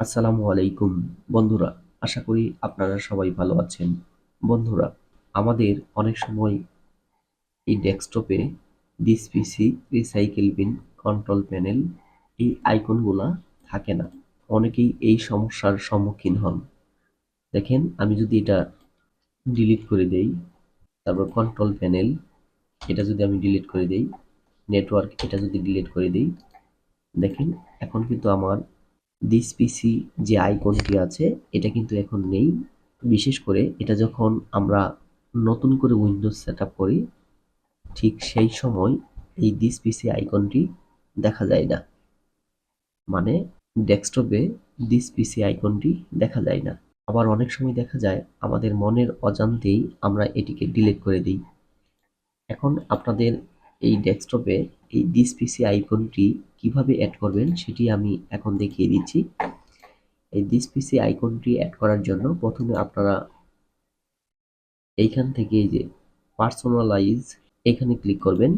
আসসালামু আলাইকুম। বন্ধুরা, আশা করি আপনারা সবাই ভালো আছেন। বন্ধুরা, আমাদের অনেক সময় এই ডেস্কটপে this PC recycle bin control panel এই আইকনগুলা থাকে না। অনেকেই এই সমস্যার সম্মুখীন হন। দেখেন, আমি যদি এটা ডিলিট করে দেই, তারপর কন্ট্রোল প্যানেল, এটা যদি আমি ডিলিট করে দেই, নেটওয়ার্ক, এটা যদি ডিলিট করে দেই, দেখেন, এখন কিন্তু আমার দিস পিসি যে আইকনটি আছে, এটা কিন্তু এখন নেই। বিশেষ করে এটা যখন আমরা নতুন করে উইন্ডোজ সেট করি, ঠিক সেই সময় এই দিস পিসি আইকনটি দেখা যায় না। মানে ডেস্কটপে দিস পিসি আইকনটি দেখা যায় না। আবার অনেক সময় দেখা যায়, আমাদের মনের অজান্তেই আমরা এটিকে ডিলিট করে দিই। এখন আপনাদের এই ডেস্কটপে এই দিস পিসি আইকনটি কীভাবে অ্যাড করবেন সেটি আমি এখন দেখিয়ে দিচ্ছি। এই দিস পিসি আইকনটি অ্যাড করার জন্য প্রথমে আপনারা এইখান থেকে যে পার্সোনালাইজ এখানে ক্লিক করবেন।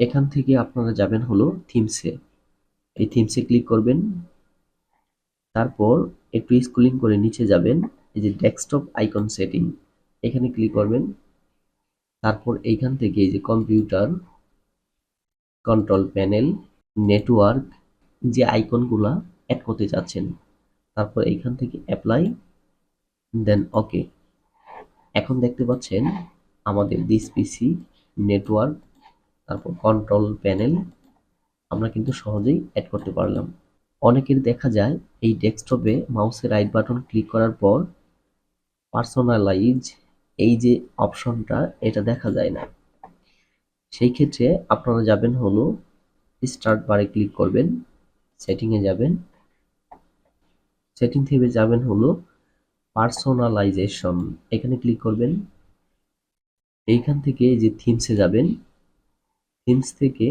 এখান থেকে আপনারা যাবেন হলো থিমসে এই থিমসে ক্লিক করবেন। তারপর একটু স্কুলিং করে নিচে যাবেন। এই যে ডেস্কটপ আইকন সেটিং এখানে ক্লিক করবেন। তারপর এইখান থেকে এই যে কম্পিউটার কন্ট্রোল প্যানেল নেটওয়ার্ক যে আইকনগুলা অ্যাড করতে চাচ্ছেন, তারপর এইখান থেকে অ্যাপ্লাই দেন ওকে এখন দেখতে পাচ্ছেন আমাদের দিস পিসি নেটওয়ার্ক তারপর কন্ট্রোল প্যানেল আমরা কিন্তু সহজেই অ্যাড করতে পারলাম। অনেকের দেখা যায় এই ডেস্কটপে মাউসের রাইট বাটন ক্লিক করার পর পার্সোনালাইজ এই যে অপশনটা এটা দেখা যায় না। সেই ক্ষেত্রে আপনারা যাবেন হলো স্টার্ট বারে ক্লিক করবেন সেটিংয়ে যাবেন। সেটিং থেকে যাবেন হলো পার্সোনালাইজেশন এখানে ক্লিক করবেন। এইখান থেকে যে থিমসে যাবেন থিমস থেকে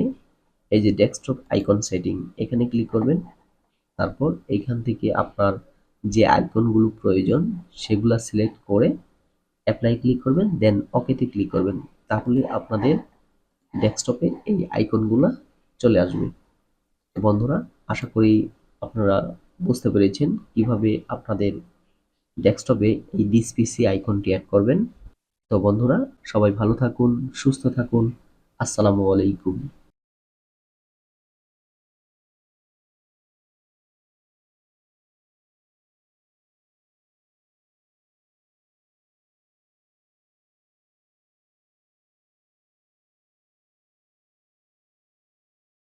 এই যে ডেস্কটপ আইকন সেটিং এখানে ক্লিক করবেন। তারপর এইখান থেকে আপনার যে আইকনগুলো প্রয়োজন, সেগুলো সিলেক্ট করে অ্যাপ্লাই ক্লিক করবেন দেন ওকেতে ক্লিক করবেন। তাহলে আপনাদের ডেস্কটপে এই আইকনগুলো চলে আসবে। বন্ধুরা, আশা করি আপনারা বুঝতে পেরেছেন কীভাবে আপনাদের ডেস্কটপে এই ডিসপিসি আইকনটি অ্যাড করবেন। তো বন্ধুরা, সবাই ভালো থাকুন, সুস্থ থাকুন। আসসালামু আলাইকুম।